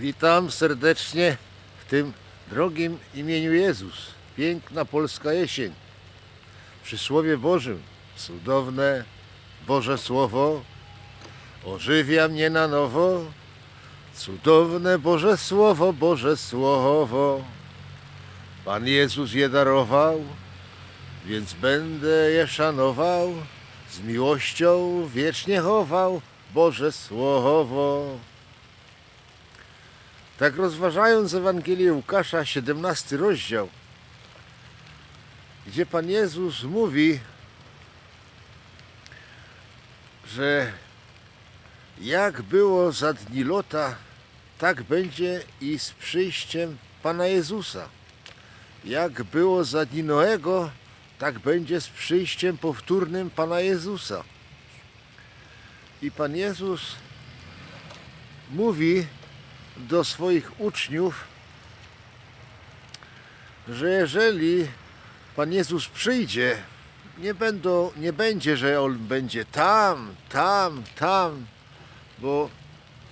Witam serdecznie w tym drogim imieniu Jezus. Piękna polska jesień. Przy Słowie Bożym. Cudowne Boże Słowo ożywia mnie na nowo. Cudowne Boże Słowo, Boże Słowo. Pan Jezus je darował, więc będę je szanował. Z miłością wiecznie chował Boże Słowo. Tak rozważając Ewangelię Łukasza, 17 rozdział, gdzie Pan Jezus mówi, że jak było za dni Lota, tak będzie i z przyjściem Pana Jezusa. Jak było za dni Noego, tak będzie z przyjściem powtórnym Pana Jezusa. I Pan Jezus mówi, do swoich uczniów, że jeżeli Pan Jezus przyjdzie, nie, będą, nie będzie, że On będzie tam, tam, tam, bo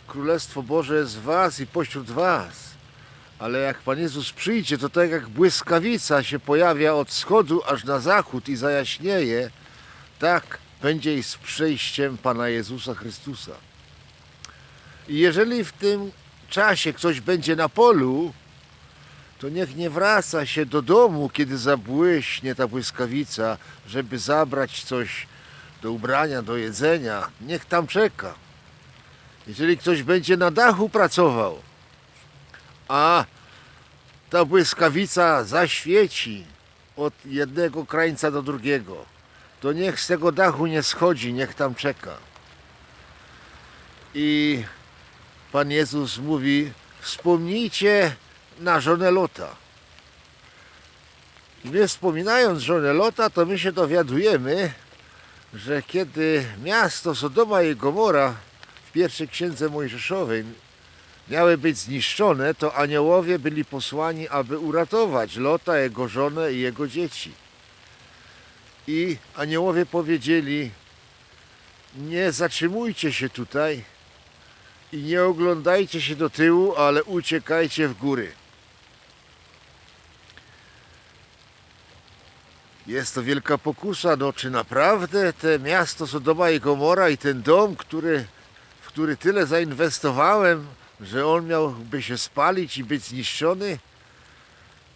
Królestwo Boże jest w Was i pośród Was. Ale jak Pan Jezus przyjdzie, to tak jak błyskawica się pojawia od wschodu aż na zachód i zajaśnieje, tak będzie i z przyjściem Pana Jezusa Chrystusa. I jeżeli w tym czasie ktoś będzie na polu, to niech nie wraca się do domu, kiedy zabłyśnie ta błyskawica, żeby zabrać coś do ubrania, do jedzenia. Niech tam czeka. Jeżeli ktoś będzie na dachu pracował, a ta błyskawica zaświeci od jednego krańca do drugiego, to niech z tego dachu nie schodzi, niech tam czeka. I Pan Jezus mówi: Wspomnijcie na żonę Lota. I my wspominając żonę Lota, to my się dowiadujemy, że kiedy miasto Sodoma i Gomora w pierwszej księdze Mojżeszowej miały być zniszczone, to aniołowie byli posłani, aby uratować Lota, jego żonę i jego dzieci. I aniołowie powiedzieli: Nie zatrzymujcie się tutaj, i nie oglądajcie się do tyłu, ale uciekajcie w góry. Jest to wielka pokusa, no czy naprawdę te miasto Sodoma i Gomora i ten dom, który, w który tyle zainwestowałem, że on miałby się spalić i być zniszczony?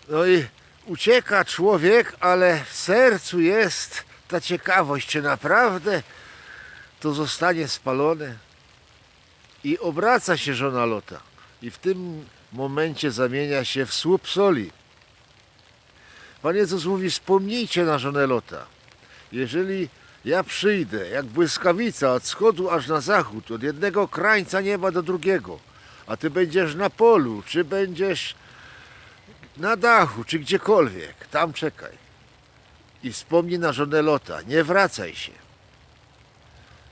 No i ucieka człowiek, ale w sercu jest ta ciekawość, czy naprawdę to zostanie spalone i obraca się żona Lota. I w tym momencie zamienia się w słup soli. Pan Jezus mówi, wspomnijcie na żonę Lota. Jeżeli ja przyjdę jak błyskawica od wschodu aż na zachód, od jednego krańca nieba do drugiego, a ty będziesz na polu, czy będziesz na dachu, czy gdziekolwiek, tam czekaj. I wspomnij na żonę Lota, nie wracaj się.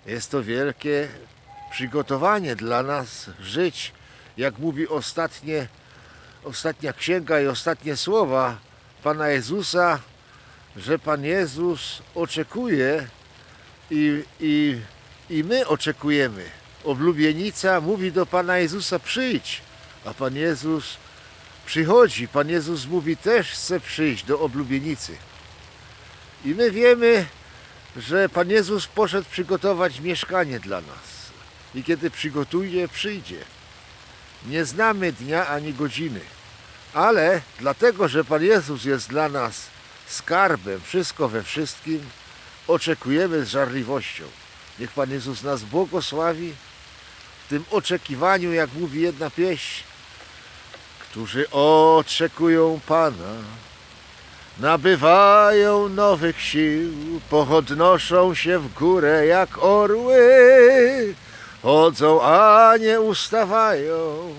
Jest to wielkie przygotowanie dla nas żyć, jak mówi ostatnie, ostatnia księga i ostatnie słowa Pana Jezusa, że Pan Jezus oczekuje i, i, i my oczekujemy. Oblubienica mówi do Pana Jezusa przyjdź, a Pan Jezus przychodzi. Pan Jezus mówi też chce przyjść do oblubienicy. I my wiemy, że Pan Jezus poszedł przygotować mieszkanie dla nas i kiedy przygotuje, przyjdzie. Nie znamy dnia ani godziny, ale dlatego, że Pan Jezus jest dla nas skarbem, wszystko we wszystkim, oczekujemy z żarliwością. Niech Pan Jezus nas błogosławi w tym oczekiwaniu, jak mówi jedna pieśń, którzy oczekują Pana, nabywają nowych sił, pochodnoszą się w górę jak orły. Chodzą, a nie ustawają,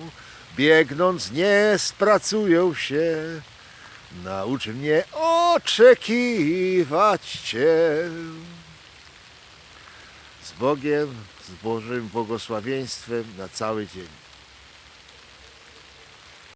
biegnąc nie spracują się. Naucz mnie oczekiwać Cię. Z Bogiem, z Bożym błogosławieństwem na cały dzień.